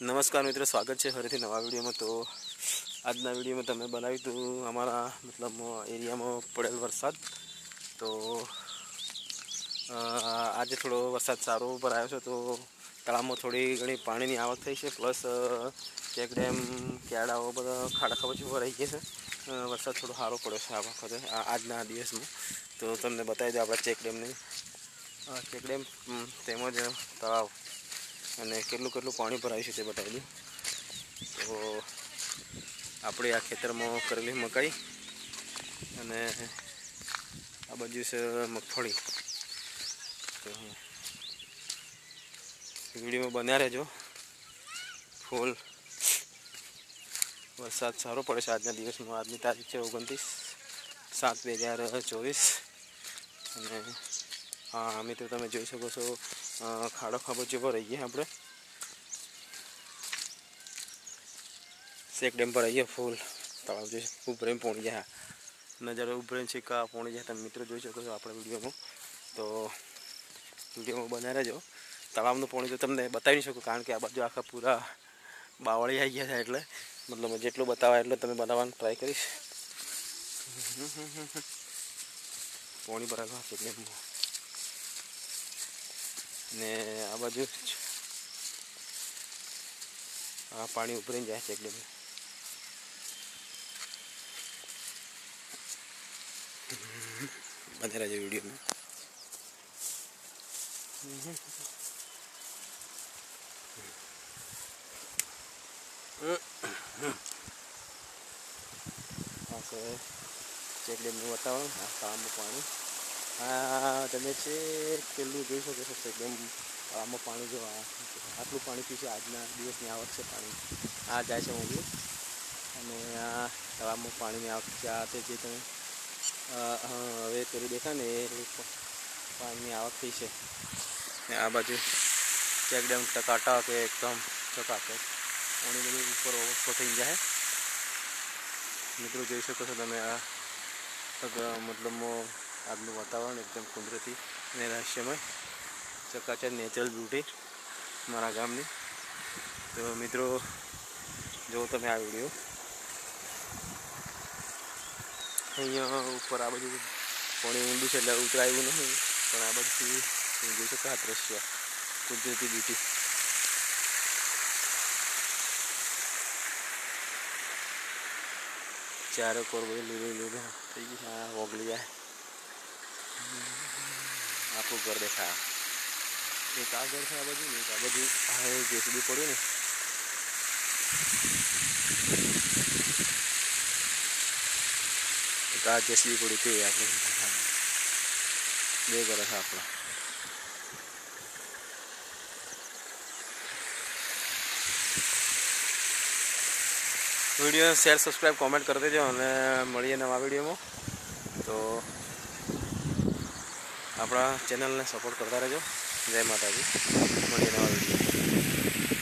નમસ્કાર મિત્રો, સ્વાગત છે ફરીથી નવા વિડીયોમાં. તો આજના વિડીયોમાં તમે બનાવ્યું હતું અમારા, મતલબ, એરિયામાં પડેલ વરસાદ. તો આજે થોડો વરસાદ સારો ઉપર આવ્યો છે, તો તળાવમાં થોડી ઘણી પાણીની આવક થઈ છે, પ્લસ ચેક ડેમ, કેળાઓ બધા ખાડા ખાબોચી ભરાઈ ગયા છે. વરસાદ થોડો સારો પડ્યો છે આ વખતે આજના દિવસમાં. તો તમને બતાવી દો આપણા ચેક ડેમની ચેક ડેમ તેમજ, તળાવ. અને કેટલું કેટલું પાણી ભરાયું છે તે બતાવી તો આપણે આ ખેતરમાં કરેલી મકાઈ અને આ બાજુ છે મગફળી. વિડીયોમાં બન્યા રહેજો. ફૂલ વરસાદ સારો પડે છે આજના દિવસમાં. આજની તારીખ છે ઓગણત્રીસ સાત બે હજાર ચોવીસ. અને હા, મિત્રો, તમે જોઈ શકો છો ખાડો ખાબોચી પર રહીએ આપણે શેક ડેમ પર આવીએ ફૂલ તળાવ જોઈ ઉપરે પોણી જાય નજારો ઉપરે છે કા પોણી જાય તમે મિત્રો જોઈ શકો છો આપણા વિડીયોમાં તો વિડીયોમાં બનાવી રહેજો તળાવનું પોણી તો તમને બતાવી નહીં શકું કારણ કે આ બાજુ આખા પૂરા બાવળી આવી ગયા છે એટલે મતલબ જેટલું બતાવાય એટલું તમે બનાવવાનું ટ્રાય કરીશ પોણી ભરાયેલું શેક ડેમમાં ને આ બાજુ આ પાણી ઉપરી જાય છે એકદમ. બધા રહેજો વિડીયોમાં આ છે ચેક ડેમનું વાતાવરણ, આ તળાવનું પાણી. તમે છે, પેલું જોઈ શકો છો એકદમ આમાં પાણી જો આટલું પાણી પીશે, આજના દિવસની આવક છે પાણી. આ જાય છે મોગલું અને આ તળાવમાં પાણીની આવક છે. આ તે જે તમે હવે પેલું દેખાય ને, એ પાણીની આવક થઈ છે. ને આ બાજુ એકદમ ટકાટક એકદમ ટકાટક. પાણી બધું ઉપર ઓવરફ્લો થઈ જાય. મિત્રો જોઈ શકો છો તમે આ મતલબ આજનું વાતાવરણ એકદમ કુદરતી અને રહસ્યમય ચકાચક નેચરલ બ્યુટી મારા ગામની તો મિત્રો જો તમે આ વિડીયો અહીંયા ઉપર આ બધું પાણી ઊંડું છે એટલે ઉતરાયું નહીં પણ આ બધું તમે જોઈ શકો આ દ્રશ્ય કુદરતી બ્યુટી ચારે કોર બધું લીલું લીલું થઈ ગયું છે આ ઓગળી જાય આખું ઘર દેખાય એક આ ઘર છે આ બાજુ ને એક આ બાજુ હા જેસીબી પડ્યું ને એક આ જેસીબી પડ્યું તે આપણે બે ઘર છે આપણા વિડીયો શેર સબસ્ક્રાઈબ કોમેન્ટ કરી દેજો અને મળીએ નવા વિડીયોમાં તો આપણા ચેનલને સપોર્ટ કરતા રહેજો. જય માતાજી. મળીએ નવા વીડિયો